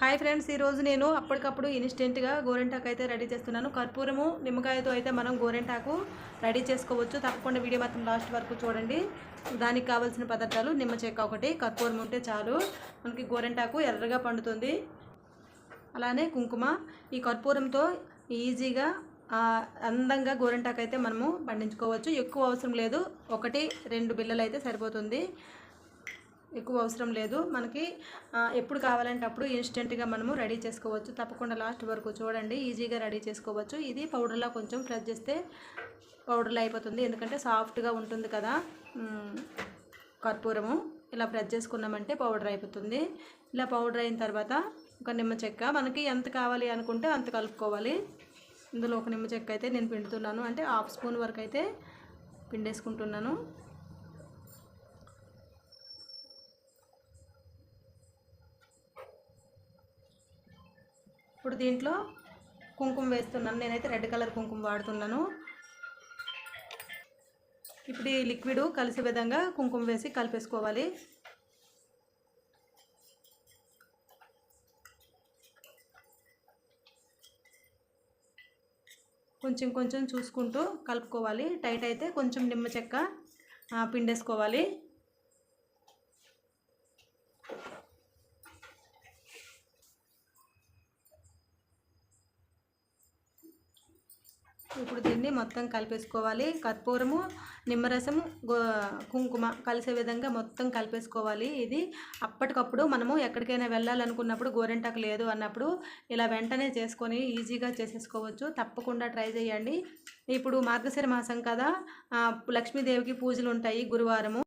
Hi friends ఈరోజు నేను అప్పటికప్పుడు ఇన్స్టెంట్గా గోరెంటాకు అయితే రెడీ చేస్తున్నాను. కర్పూరము నిమ్మకాయతో అయితే మనం గోరెంటాకు రెడీ చేసుకోవచ్చు. తప్పకుండా వీడియో మాత్రం లాస్ట్ వరకు చూడండి. దానికి కావాల్సిన పదార్థాలు నిమ్మ చెక్క ఒకటి కర్పూరం ఉంటే చాలు. మనకి గోరెంటాకు ఎర్రగా పండుతుంది. అలానే కుంకుమ. ఈ కర్పూరంతో ఈజీగా అందంగా గోరెంటాకు అయితే మనము పండించుకోవచ్చు. ఎక్కువ అవసరం లేదు. ఒకటి రెండు బిళ్ళలు అయితే సరిపోతుంది. ఎక్కువ అవసరం లేదు. మనకి ఎప్పుడు కావాలంటే అప్పుడు ఇన్స్టెంట్గా మనము రెడీ చేసుకోవచ్చు. తప్పకుండా లాస్ట్ వరకు చూడండి. ఈజీగా రెడీ చేసుకోవచ్చు. ఇది పౌడర్లా కొంచెం ప్రెస్ చేస్తే పౌడర్లా అయిపోతుంది. ఎందుకంటే సాఫ్ట్గా ఉంటుంది కదా. కర్పూరము. ఇలా ప్రెస్ చేసుకున్నామంటే పౌడర్ అయిపోతుంది. ఇలా పౌడర్ అయిన తర్వాత ఒక నిమ్మ చెక్క. మనకి ఎంత కావాలి అనుకుంటే అంత కలుపుకోవాలి. ఇందులో ఒక నిమ్మ చెక్క అయితే నేను పిండుతున్నాను. అంటే హాఫ్ స్పూన్ వరకు అయితే పిండేసుకుంటున్నాను. ఇప్పుడు దీంట్లో కుంకుమ వేస్తున్నాను. నేనైతే రెడ్ కలర్ కుంకుమ వాడుతున్నాను. ఇప్పుడు ఈ లిక్విడ్ కలిసే విధంగా కుంకుమ వేసి కలిపేసుకోవాలి. కొంచెం కొంచెం చూసుకుంటూ కలుపుకోవాలి. టైట్ అయితే కొంచెం నిమ్మ చెక్క పిండేసుకోవాలి. ఇప్పుడు దీన్ని మొత్తం కలిపేసుకోవాలి. కర్పూరము నిమ్మరసము గో కుంకుమ కలిసే విధంగా మొత్తం కలిపేసుకోవాలి. ఇది అప్పటికప్పుడు మనము ఎక్కడికైనా వెళ్ళాలనుకున్నప్పుడు గోరెంటాకు లేదు అన్నప్పుడు ఇలా వెంటనే చేసుకొని ఈజీగా చేసేసుకోవచ్చు. తప్పకుండా ట్రై చేయండి. ఇప్పుడు మార్గశిర మాసం కదా. లక్ష్మీదేవికి పూజలు ఉంటాయి గురువారము.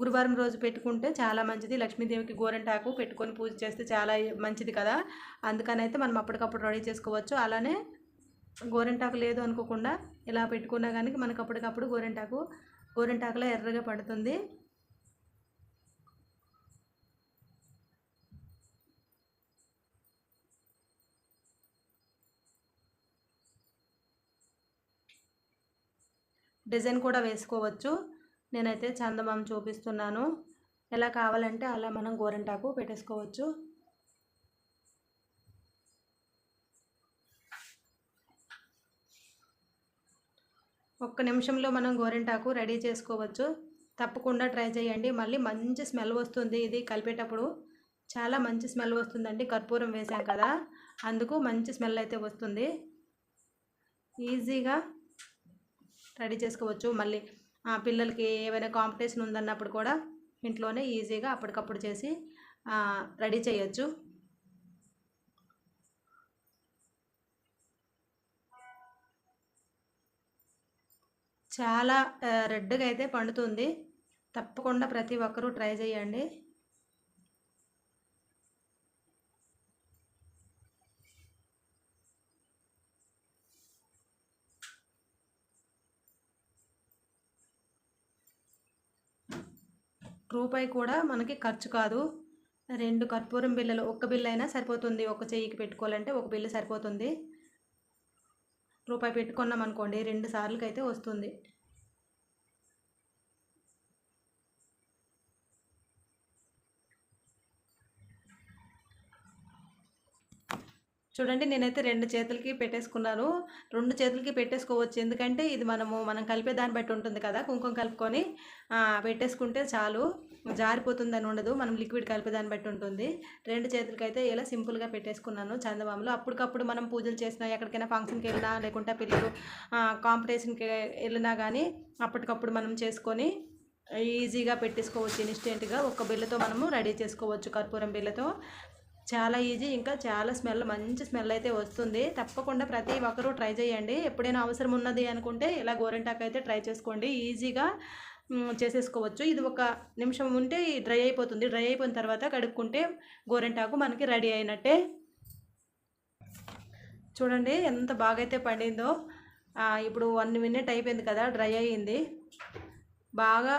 గురువారం రోజు పెట్టుకుంటే చాలా మంచిది. లక్ష్మీదేవికి గోరెంటాకు పెట్టుకొని పూజ చేస్తే చాలా మంచిది కదా. అందుకనైతే మనం అప్పటికప్పుడు రెడీ చేసుకోవచ్చు. అలానే గోరెంటాకు లేదు అనుకోకుండా ఇలా పెట్టుకున్నా కానీ మనకు అప్పటికప్పుడు గోరెంటాకు గోరెంటాకులో ఎర్రగా పడుతుంది. డిజైన్ కూడా వేసుకోవచ్చు. నేనైతే చందమామ చూపిస్తున్నాను. ఎలా కావాలంటే అలా మనం గోరెంటాకు పెట్టేసుకోవచ్చు. ఒక్క నిమిషంలో మనం గోరింటాకు రెడీ చేసుకోవచ్చు. తప్పకుండా ట్రై చేయండి. మళ్ళీ మంచి స్మెల్ వస్తుంది ఇది కలిపేటప్పుడు. చాలా మంచి స్మెల్ వస్తుందండి. కర్పూరం వేసాం కదా అందుకు మంచి స్మెల్ అయితే వస్తుంది. ఈజీగా రెడీ చేసుకోవచ్చు. మళ్ళీ పిల్లలకి ఏమైనా కాంపిటీషన్ ఉందన్నప్పుడు కూడా ఇంట్లోనే ఈజీగా అప్పటికప్పుడు చేసి రెడీ చేయొచ్చు. చాలా రెడ్గా అయితే పండుతుంది. తప్పకుండా ప్రతి ఒక్కరూ ట్రై చేయండి. రూపాయి కూడా మనకి ఖర్చు కాదు. రెండు కర్పూరం బిళ్ళలు ఒక్క బిల్లు అయినా సరిపోతుంది. ఒక చెయ్యికి పెట్టుకోవాలంటే ఒక బిల్లు సరిపోతుంది. రూపాయి పెట్టుకున్నాం అనుకోండి రెండు సార్లకైతే వస్తుంది. చూడండి నేనైతే రెండు చేతులకి పెట్టేసుకున్నాను. రెండు చేతులకి పెట్టేసుకోవచ్చు. ఎందుకంటే ఇది మనము మనం కలిపే దాన్ని బట్టి ఉంటుంది కదా కుంకుమ కలుపుకొని పెట్టేసుకుంటే చాలు. జారిపోతుందని ఉండదు. మనం లిక్విడ్ కలిపే దాన్ని బట్టి ఉంటుంది. రెండు చేతులకి అయితే ఇలా సింపుల్గా పెట్టేసుకున్నాను చందమామలో. అప్పటికప్పుడు మనం పూజలు చేసినా ఎక్కడికైనా ఫంక్షన్కి వెళ్ళినా లేకుంటే పిల్లలు కాంపిటీషన్కి వెళ్ళినా కానీ అప్పటికప్పుడు మనం చేసుకొని ఈజీగా పెట్టేసుకోవచ్చు ఇన్స్టెంట్గా. ఒక బిల్లతో మనము రెడీ చేసుకోవచ్చు కర్పూరం బిల్లతో చాలా ఈజీ ఇంకా చాలా స్మెల్ మంచి స్మెల్ అయితే వస్తుంది. తప్పకుండా ప్రతి ఒక్కరూ ట్రై చేయండి. ఎప్పుడైనా అవసరం ఉన్నది అనుకుంటే ఇలా గోరింటాకు అయితే ట్రై చేసుకోండి. ఈజీగా చేసేసుకోవచ్చు. ఇది ఒక నిమిషం ఉంటే డ్రై అయిపోతుంది. డ్రై అయిపోయిన తర్వాత కడుక్కుంటే గోరింటాకు మనకి రెడీ అయినట్టే. చూడండి ఎంత బాగా అయితే పండిందో ఇప్పుడు వన్ మినిట్ అయిపోయింది కదా డ్రై అయ్యింది. బాగా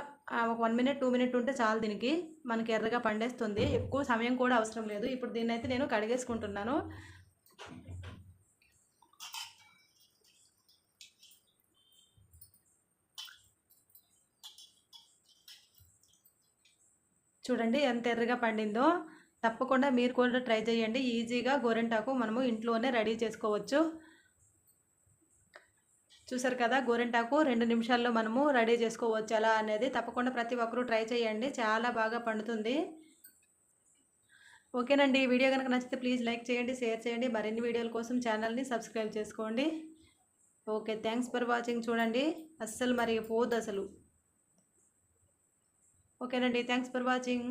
ఒక వన్ మినిట్ టూ మినిట్ ఉంటే చాలు దీనికి. మనకి ఎర్రగా పండేస్తుంది. ఎక్కువ సమయం కూడా అవసరం లేదు. ఇప్పుడు దీన్ని అయితే నేను కడిగేసుకుంటున్నాను. చూడండి ఎంత ఎర్రగా పండిందో. తప్పకుండా మీరు కూడా ట్రై చేయండి. ఈజీగా గోరెంటాకు మనము ఇంట్లోనే రెడీ చేసుకోవచ్చు. చూసారు కదా గోరింటాకు రెండు నిమిషాల్లో మనము రెడీ చేసుకోవచ్చు ఎలా అనేది తప్పకుండా ప్రతి ఒక్కరూ ట్రై చేయండి. చాలా బాగా పండుతుంది. ఓకేనండి ఈ వీడియో కనుక నచ్చితే ప్లీజ్ లైక్ చేయండి షేర్ చేయండి. మరిన్ని వీడియోల కోసం ఛానల్ని సబ్స్క్రైబ్ చేసుకోండి. Okay thanks for watching. చూడండి అస్సలు మరి పోదు అసలు. ఓకేనండి థ్యాంక్స్ ఫర్ వాచింగ్.